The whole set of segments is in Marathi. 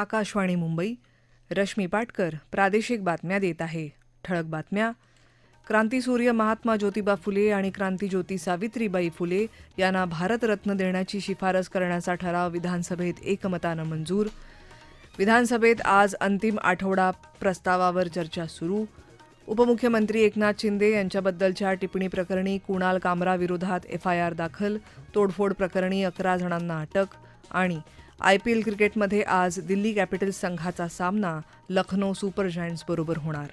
आकाशवाणी मुंबई रश्मी पाटकर प्रादेशिक बातम्या देत आहे. ठळक बातम्या. क्रांतीसूर्य महात्मा ज्योतिबा फुले आणि क्रांतीज्योती सावित्रीबाई फुले यांना भारतरत्न देण्याची शिफारस करण्याचा ठराव विधानसभेत एकमतानं मंजूर. विधानसभेत आज अंतिम आठवडा प्रस्तावावर चर्चा सुरू. उपमुख्यमंत्री एकनाथ शिंदे यांच्याबद्दलच्या टिप्पणी प्रकरणी कुणाल कामरा विरोधात एफआयआर दाखल तोडफोड प्रकरणी अकरा जणांना अटक आणि आय पी एल क्रिकेटमध्ये आज दिल्ली कॅपिटल्स संघाचा सामना लखनौ सुपर जायंट्सबरोबर होणार.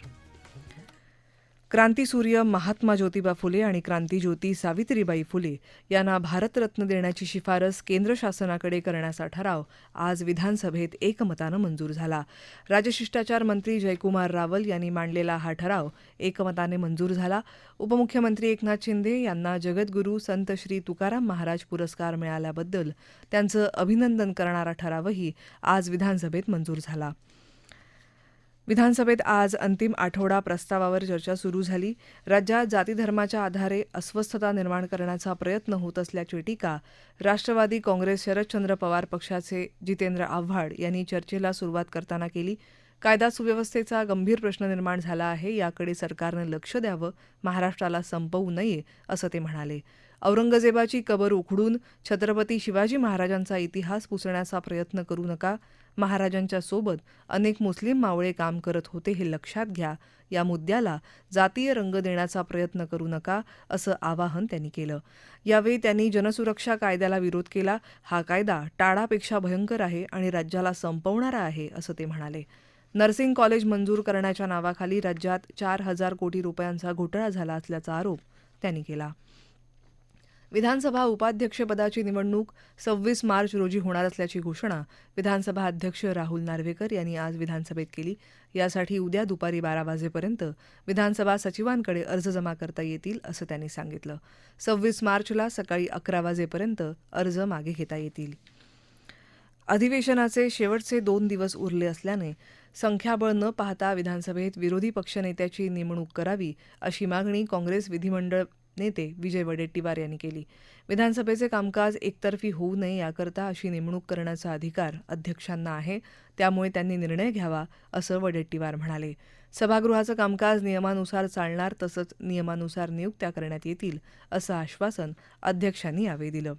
क्रांतीसूर्य महात्मा ज्योतिबा फुले आणि क्रांतीज्योती सावित्रीबाई फुले यांना भारतरत्न देण्याची शिफारस केंद्र शासनाकडे करण्याचा ठराव आज विधानसभेत एकमतानं मंजूर झाला. राजशिष्टाचार मंत्री जयकुमार रावल यांनी मांडलेला हा ठराव एकमताने मंजूर झाला. उपमुख्यमंत्री एकनाथ शिंदे यांना जगद्गुरू संत श्री तुकाराम महाराज पुरस्कार मिळाल्याबद्दल त्यांचं अभिनंदन करणारा ठरावही आज विधानसभेत मंजूर झाला. विधानसभेत आज अंतिम आठवडा प्रस्तावावर चर्चा सुरू झाली. राज्यात जातीधर्माच्या आधारे अस्वस्थता निर्माण करण्याचा प्रयत्न होत असल्याची टीका राष्ट्रवादी काँग्रेस शरदचंद्र पवार पक्षाचे जितेंद्र आव्हाड यांनी चर्चेला सुरुवात करताना केली. कायदा सुव्यवस्थेचा गंभीर प्रश्न निर्माण झाला आहे याकडे सरकारनं लक्ष द्यावं महाराष्ट्राला संपवू नये असं ते म्हणाले. औरंगजेबाची कबर उखडून छत्रपती शिवाजी महाराजांचा इतिहास पुसण्याचा प्रयत्न करू नका. महाराजांच्या सोबत अनेक मुस्लिम मावळे काम करत होते हे लक्षात घ्या. या मुद्द्याला जातीय रंग देण्याचा प्रयत्न करू नका असं आवाहन त्यांनी केलं. यावेळी त्यांनी जनसुरक्षा कायद्याला विरोध केला. हा कायदा टाळापेक्षा भयंकर आहे आणि राज्याला संपवणारा आहे असं ते म्हणाले. नर्सिंग कॉलेज मंजूर करण्याच्या नावाखाली राज्यात चार हजार कोटी रुपयांचा घोटाळा झाला असल्याचा आरोप त्यांनी केला. विधानसभा उपाध्यक्षपदाची निवडणूक सव्वीस मार्च रोजी होणार असल्याची घोषणा विधानसभा अध्यक्ष राहुल नार्वेकर यांनी आज विधानसभेत केली. यासाठी उद्या दुपारी बारा वाजेपर्यंत विधानसभा सचिवांकडे अर्ज जमा करता येतील असं त्यांनी सांगितलं. सव्वीस मार्चला सकाळी अकरा वाजेपर्यंत अर्ज मागे घेता येतील. अधिवेशनाचे शेवटचे दोन दिवस उरले असल्याने संख्याबळ न पाहता विधानसभेत विरोधी पक्षनेत्याची नेमणूक करावी अशी मागणी काँग्रेस विधिमंडळ नेते विजय वडेट्टीवार यांनी केली. विधानसभेचे कामकाज एकतर्फी होऊ नये याकरता अशी नेमणूक करण्याचा अधिकार अध्यक्षांना आहे त्यामुळे त्यांनी निर्णय घ्यावा असं वडेट्टीवार म्हणाले. सभागृहाचं कामकाज नियमानुसार चालणार तसंच नियमानुसार नियुक्त्या करण्यात येतील असं आश्वासन अध्यक्षांनी यावेळी दिलं.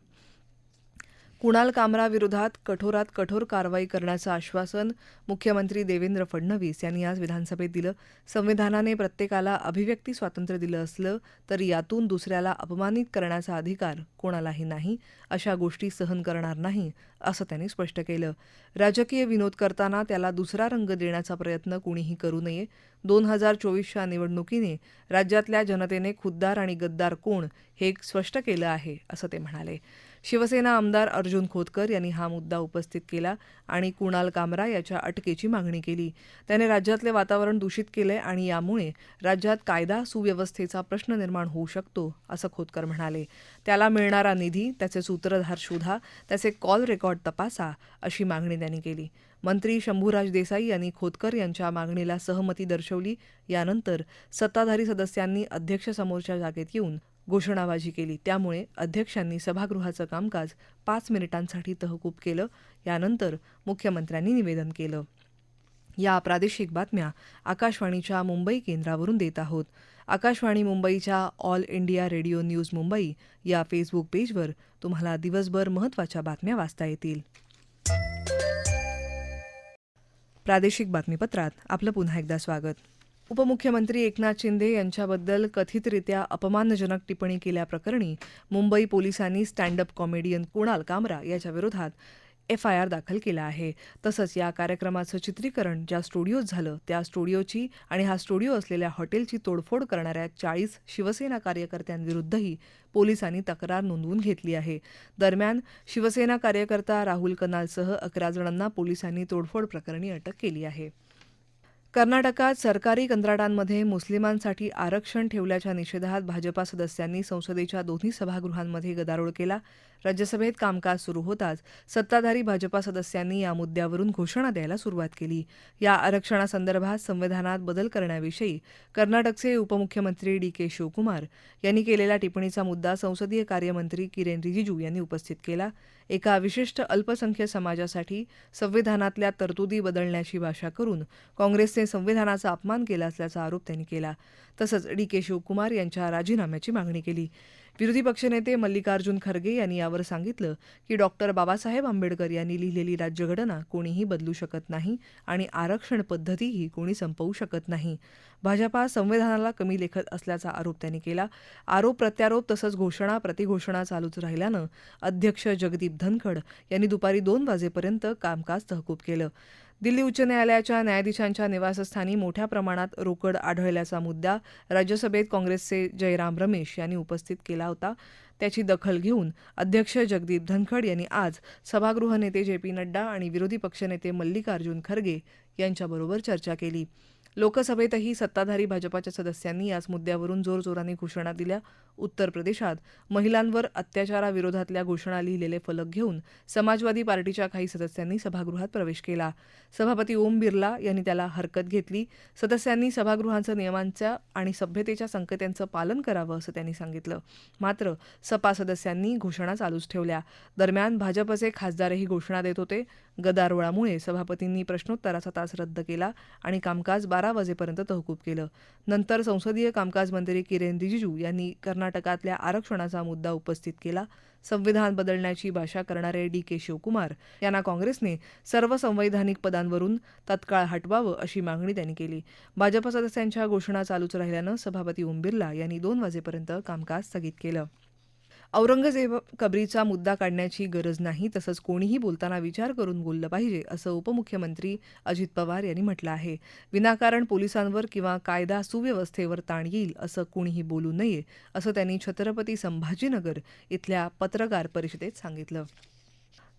कुणाल कामराविरोधात कठोरात कठोर कारवाई करण्याचं आश्वासन मुख्यमंत्री देवेंद्र फडणवीस यांनी आज विधानसभेत दिलं. संविधानाने प्रत्येकाला अभिव्यक्ती स्वातंत्र्य दिलं असलं तर यातून दुसऱ्याला अपमानित करण्याचा अधिकार कोणालाही नाही अशा गोष्टी सहन करणार नाही असं त्यांनी स्पष्ट केलं. राजकीय विनोद करताना त्याला दुसरा रंग देण्याचा प्रयत्न कुणीही करू नये. दोन हजार चोवीसच्या निवडणुकीने राज्यातल्या जनतेने खुद्दार आणि गद्दार कोण हे स्पष्ट केलं आहे असं ते म्हणाले. शिवसेना आमदार अर्जुन खोतकर यांनी हा मुद्दा उपस्थित केला आणि कुणाल कामरा याच्या अटकेची मागणी केली. त्याने राज्यातले वातावरण दूषित केले आणि यामुळे राज्यात कायदा सुव्यवस्थेचा प्रश्न निर्माण होऊ शकतो असं खोतकर म्हणाले. त्याला मिळणारा निधी त्याचे सूत्रधार शोधा त्याचे कॉल रेकॉर्ड तपासा अशी मागणी त्यांनी केली. मंत्री शंभूराज देसाई यांनी खोतकर यांच्या मागणीला सहमती दर्शवली. यानंतर सत्ताधारी सदस्यांनी अध्यक्षसमोरच्या जागेत येऊन घोषणाबाजी केली. त्यामुळे अध्यक्षांनी सभागृहाचं कामकाज पाच मिनिटांसाठी तहकूब केलं. यानंतर मुख्यमंत्र्यांनी निवेदन केलं. या प्रादेशिक बातम्या आकाशवाणीच्या मुंबई केंद्रावरून देत आहोत. आकाशवाणी मुंबईच्या All India Radio news Mumbai या फेसबुक पेजवर तुम्हाला दिवसभर महत्त्वाच्या बातम्या वाचता येतील. प्रादेशिक बातमीपत्रात आपलं पुन्हा एकदा स्वागत. उपमुख्यमंत्री एकनाथ शिंदे यांच्याबद्दल कथितरित्या अपमानजनक टिप्पणी केल्याप्रकरणी मुंबई पोलिसांनी स्टँडअप कॉमेडियन कुणाल कामरा याच्या विरोधात आर दाखल केला आहे. तसंच या कार्यक्रमाचं चित्रीकरण ज्या स्टुडिओत झालं त्या स्टुडिओची आणि हा स्टुडिओ असलेल्या हॉटेलची तोडफोड करणाऱ्या चाळीस शिवसेना कार्यकर्त्यांविरुद्धही पोलिसांनी तक्रार नोंदवून घेतली आहे. दरम्यान शिवसेना कार्यकर्ता राहुल कनालसह अकरा जणांना पोलिसांनी तोडफोड प्रकरणी अटक केली आहे. कर्नाटकात सरकारी कंत्राटांमध्ये मुस्लिमांसाठी आरक्षण ठेवल्याच्या निषेधात भाजपा सदस्यांनी संसदेच्या दोन्ही सभागृहांमध्ये गदारोळ केला. राज्यसभेत कामकाज सुरू होताच सत्ताधारी भाजपा सदस्यांनी या मुद्द्यावरून घोषणा द्यायला सुरुवात केली. या आरक्षणासंदर्भात संविधानात बदल करण्याविषयी कर्नाटकचे उपमुख्यमंत्री डी के शिवकुमार यांनी केलेल्या टिप्पणीचा मुद्दा संसदीय कार्यमंत्री किरेन रिजिजू यांनी उपस्थित केला. एका विशिष्ट अल्पसंख्य समाजासाठी संविधानातल्या तरतुदी बदलण्याची भाषा करून काँग्रेसने संविधानाचा अपमान केला असल्याचा आरोप त्यांनी केला. तसंच डी के शिवकुमार यांच्या राजीनाम्याची मागणी केली. विरोधी पक्षनेते मल्लिकार्जुन खरगे यांनी यावर सांगितलं की डॉक्टर बाबासाहेब आंबेडकर यांनी लिहिलेली राज्यघटना कोणीही बदलू शकत नाही आणि आरक्षण पद्धतीही कोणी संपवू शकत नाही. भाजपा संविधानाला कमी लेखत असल्याचा आरोप त्यांनी केला. आरोप प्रत्यारोप तसंच घोषणा प्रतिघोषणा चालूच राहिल्यानं अध्यक्ष जगदीप धनखड यांनी दुपारी दोन वाजेपर्यंत कामकाज तहकूब केलं. दिल्ली उच्च न्यायालयाच्या न्यायाधीशांच्या निवासस्थानी मोठ्या प्रमाणात रोकड आढळल्याचा मुद्दा राज्यसभेत काँग्रेसचे जयराम रमेश यांनी उपस्थित केला होता. त्याची दखल घेऊन अध्यक्ष जगदीप धनखड यांनी आज सभागृह नेते जे पी नड्डा आणि विरोधी पक्षनेते मल्लिकार्जुन खरगे यांच्याबरोबर चर्चा केली. लोकसभेतही सत्ताधारी भाजपाच्या सदस्यांनी याच मुद्द्यावरून जोरजोराने घोषणा दिल्या. उत्तर प्रदेशात महिलांवर अत्याचाराविरोधातल्या घोषणा लिहिलेले फलक घेऊन समाजवादी पार्टीच्या काही सदस्यांनी सभागृहात प्रवेश केला. सभापती ओम बिर्ला यांनी त्याला हरकत घेतली. सदस्यांनी सभागृहांचं नियमांच्या आणि सभ्यतेच्या संकेतांचं पालन करावं असं त्यांनी सांगितलं. मात्र सपा सदस्यांनी घोषणा चालूच ठेवल्या. दरम्यान भाजपचे खासदारही घोषणा देत होते. गदारोळामुळे सभापतींनी प्रश्नोत्तराचा तास रद्द केला आणि कामकाज बारा वाजेपर्यंत तहकूब केलं. नंतर संसदीय कामकाज मंत्री किरेन रिजिजू यांनी कर्नाटकातल्या आरक्षणाचा मुद्दा उपस्थित केला. संविधान बदलण्याची भाषा करणारे डी के शिवकुमार यांना काँग्रेसने सर्व संवैधानिक पदांवरून तत्काळ हटवावं अशी मागणी त्यांनी केली. भाजप सदस्यांच्या घोषणा चालूच राहिल्यानं सभापती ओम बिर्ला यांनी दोन वाजेपर्यंत कामकाज स्थगित केलं. औरंगजेब कबरीचा मुद्दा काढण्याची गरज नाही तसंच कोणीही बोलताना विचार करून बोललं पाहिजे असं उपमुख्यमंत्री अजित पवार यांनी म्हटलं आहे. विनाकारण पोलिसांवर किंवा कायदा सुव्यवस्थेवर ताण येईल असं कोणीही बोलू नये असं त्यांनी छत्रपती संभाजीनगर इथल्या पत्रकार परिषदेत सांगितलं.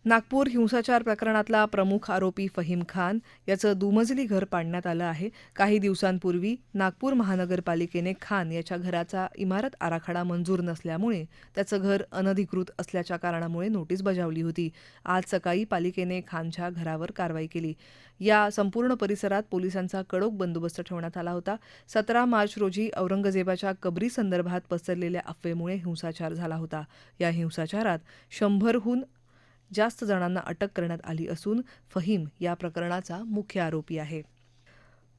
नागपूर हिंसाचार प्रकरणातला प्रमुख आरोपी फहीम खान याचं दुमजली घर पाडण्यात आलं आहे. काही दिवसांपूर्वी नागपूर महानगरपालिकेने खान याच्या घराचा इमारत आराखडा मंजूर नसल्यामुळे त्याचं घर अनधिकृत असल्याच्या कारणामुळे नोटीस बजावली होती. आज सकाळी पालिकेने खानच्या घरावर कारवाई केली. या संपूर्ण परिसरात पोलिसांचा कडक बंदोबस्त ठेवण्यात आला होता. सतरा मार्च रोजी औरंगजेबाच्या कबरी संदर्भात पसरलेल्या अफवेमुळे हिंसाचार झाला होता. या हिंसाचारात शंभरहून जास्त जणांना अटक करण्यात आली असून फहीम या प्रकरणाचा मुख्य आरोपी आहे.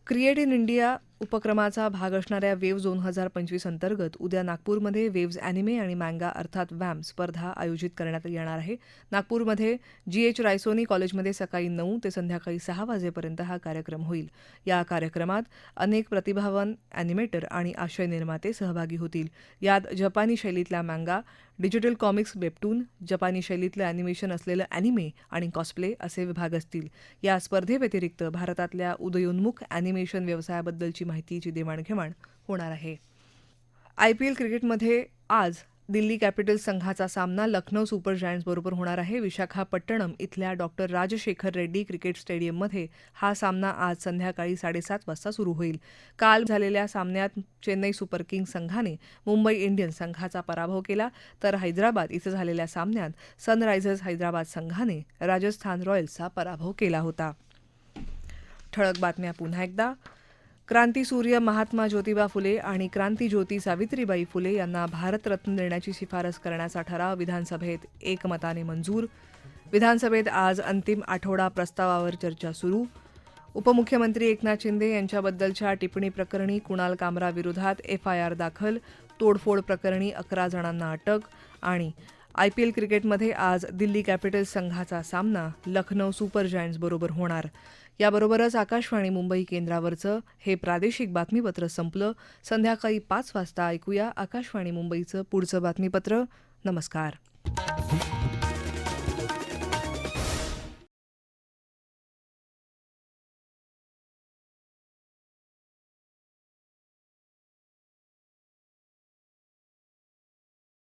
क्रिएट इन इंडिया उपक्रमाचा भाग असणाऱ्या वेव्ह दोन हजार पंचवीस अंतर्गत उद्या नागपूरमध्ये वेव्ज अॅनिमे आणि मँगा अर्थात वॅम स्पर्धा आयोजित करण्यात येणार आहे. नागपूरमध्ये जी एच रायसोनी कॉलेजमध्ये सकाळी नऊ ते संध्याकाळी सहा वाजेपर्यंत हा कार्यक्रम होईल. या कार्यक्रमात अनेक प्रतिभावान अॅनिमेटर आणि आशय निर्माते सहभागी होतील. यात जपानी शैलीतल्या मँगा डिजिटल कॉमिक्स वेबटून जपानी शैलीतलं अॅनिमेशन असलेलं अॅनिमे आणि कॉस्प्ले असे विभाग असतील. या स्पर्धेव्यतिरिक्त भारतातल्या उदयोन्मुख अॅनिमेशन व्यवसायाबद्दलची माहितीची देवाणघेवाण होणार आहे. आय पी एल क्रिकेटमध्ये आज दिल्ली कॅपिटल्स संघाचा सामना लखनौ सुपर जायंट्सबरोबर होणार आहे. विशाखापट्टणम इथल्या डॉक्टर राजशेखर रेड्डी क्रिकेट स्टेडियममध्ये हा सामना आज संध्याकाळी साडेसात वाजता सुरू होईल. काल झालेल्या सामन्यात चेन्नई सुपर किंग्ज संघाने मुंबई इंडियन्स संघाचा पराभव केला. तर हैदराबाद इथं झालेल्या सामन्यात सनरायझर्स हैदराबाद संघाने राजस्थान रॉयल्सचा पराभव केला होता. ठळक बातम्या पुन्हा एकदा. क्रांतीसूर्य महात्मा ज्योतिबा फुले आणि क्रांतीज्योती सावित्रीबाई फुले यांना भारतरत्न देण्याची शिफारस करण्याचा ठराव विधानसभेत एकमताने मंजूर. विधानसभेत आज अंतिम आठवडा प्रस्तावावर चर्चा सुरू. उपमुख्यमंत्री एकनाथ शिंदे यांच्याबद्दलच्या टिप्पणी प्रकरणी कुणाल कामराविरोधात आर दाखल तोडफोड प्रकरणी अकरा जणांना अटक आणि आय पी एल क्रिकेटमध्ये आज दिल्ली कॅपिटल्स संघाचा सामना लखनौ सुपर जायंट्सबरोबर होणार. याबरोबरच आकाशवाणी मुंबई केंद्रावरचं हे प्रादेशिक बातमीपत्र संपलं. संध्याकाळी पाच वाजता ऐकूया आकाशवाणी मुंबईचं पुढचं बातमीपत्र. नमस्कार.